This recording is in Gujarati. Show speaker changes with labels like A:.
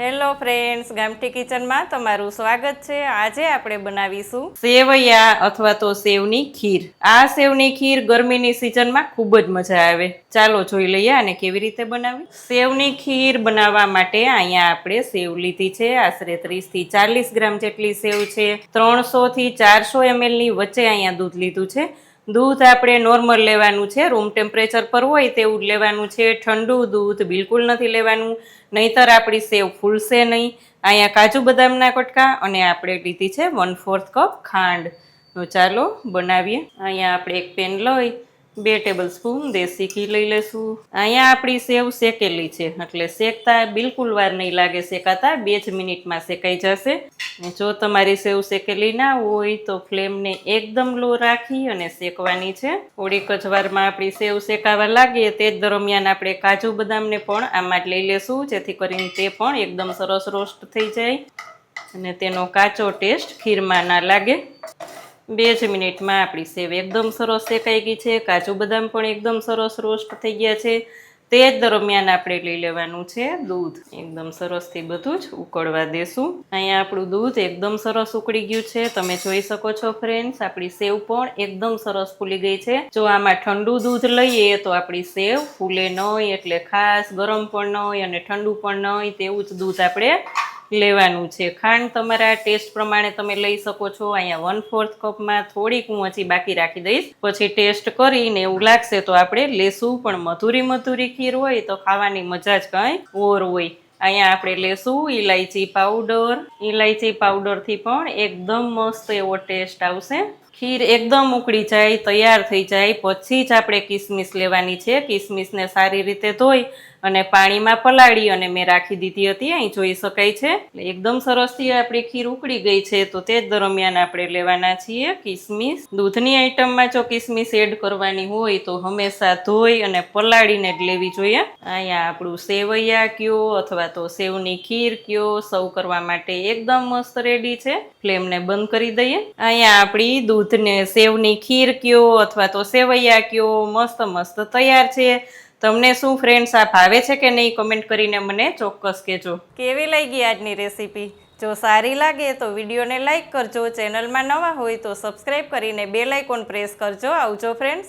A: હેલો ફ્રેન્ડ્સ, ગામઠી કિચનમાં તમારું સ્વાગત છે. આજે આપણે બનાવીશું સેવૈયા અથવા તો સેવની ખીર. આ સેવની ખીર ગરમીની સિઝનમાં ખૂબ જ મજા આવે. ચાલો જોઈ લઈએ આને કેવી રીતે બનાવી સેવની ખીર બનાવવા માટે અહીંયા આપણે સેવ લીધી છે. આશરે ત્રીસથી ચાલીસ ગ્રામ જેટલી સેવ છે. ત્રણસોથી ચારસો એમએલની વચ્ચે અહીંયા દૂધ લીધું છે. દૂધ આપણે નોર્મલ લેવાનું છે રૂમ ટેમ્પરેચર પર હોય તેવું લેવાનું છે, ઠંડુ દૂધ બિલકુલ નથી લેવાનું, નહીતર આપણી સેવ ફૂલશે નહીં. અહીંયા કાજુ બદામના કટકા અને આપણે લીધી છે વન ફોર્થ કપ ખાંડ. ચાલો બનાવીએ. અહીંયા આપણે એક પેન લઈ બે ટેબલ સ્પૂન દેશી ઘી લઈ લેશું. અહીંયા આપણી સેવ શેકેલી છે, એટલે શેકતા બિલકુલ વાર નહીં લાગે, શેકાતા બે જ મિનિટમાં શેકાઈ જશે. જો તમારી સેવ શેકેલી ના હોય તો ફ્લેમને એકદમ લો રાખી અને શેકવાની છે. થોડીક જ વારમાં આપણી સેવ શેકાવા લાગે, તે જ દરમિયાન આપણે કાજુ બદામને પણ આમાં જ લઈ લેશું, જેથી કરીને તે પણ એકદમ સરસ રોસ્ટ થઈ જાય. અને તેનો કાચો ટેસ્ટ ખીરમાં ના લાગે. બે જ મિનિટમાં આપણી સેવ એકદમ સરસ શેકાઈ ગઈ છે, કાજુ બદામ પણ એકદમ સરસ રોસ્ટ થઈ ગયા છે. તે જ દરમિયાન આપણે લઈ લેવાનું છે દૂધ. એકદમ સરસથી બધું જ ઉકળવા દેશું. અહીંયા આપણું દૂધ એકદમ સરસ ઉકળી ગયું છે. તમે જોઈ શકો છો ફ્રેન્ડ્સ આપણી સેવ પણ એકદમ સરસ ફૂલી ગઈ છે. જો આમાં ઠંડુ દૂધ લઈએ તો આપણી સેવ ફૂલે નહીં એટલે ખાસ ગરમ પણ ન હોય અને ઠંડુ પણ ન હોય તેવું જ દૂધ આપણે લેવાનું છે. ખાંડ તમારા ટેસ્ટ પ્રમાણે તમે લઈ શકો છો. અહીંયા વન ફોર્થ કપમાં થોડીક હું હજી બાકી રાખી દઈશ. પછી ટેસ્ટ કરીને એવું લાગશે તો આપણે લેશું. પણ મધુરી મધુરી ખીર હોય તો ખાવાની મજા જ કંઈ ઓર હોય. અહીંયા આપણે લેશું ઇલાયચી પાવડર ઇલાયચી પાવડરથી પણ એકદમ મસ્ત એવો ટેસ્ટ આવશે. ખીર એકદમ ઉકળી જાય, તૈયાર થઈ જાય. પછી જ આપણે કિસમિસ લેવાની છે. કિસમિસને સારી રીતે ધોઈ અને પાણીમાં પલાળી અને મેં રાખી દીધી હતી. અહીં જોઈ શકાય છે. એકદમ સરસથી આપણી ખીર ઉકળી ગઈ છે. તો તે દરમિયાન આપણે લેવાના છીએ કિસમિસ. દૂધની આઈટમમાં જો કિસમિસ એડ કરવાની હોય તો હંમેશા ધોઈ અને પલાળીને જ લેવી જોઈએ. અહીંયા આપણું સેવૈયા કયો અથવા તો સેવની ખીર કયો સૌ કરવા માટે એકદમ મસ્ત રેડી છે. ફ્લેમને બંધ કરી દઈએ. અહીંયા આપણી દૂધને સેવની ખીર કયો અથવા તો સેવૈયા કયો, મસ્ત મસ્ત તૈયાર છે. તમને શું ફ્રેન્ડ્સ આ ભાવે છે કે નહીં કમેન્ટ કરીને મને ચોક્કસ કહેજો. કેવી લાગી આજની રેસીપી જો સારી લાગે તો વિડીયોને લાઈક કરજો. ચેનલમાં નવા હોય તો સબસ્ક્રાઈબ કરીને બે લાઇકોન પ્રેસ કરજો. આવજો ફ્રેન્ડ્સ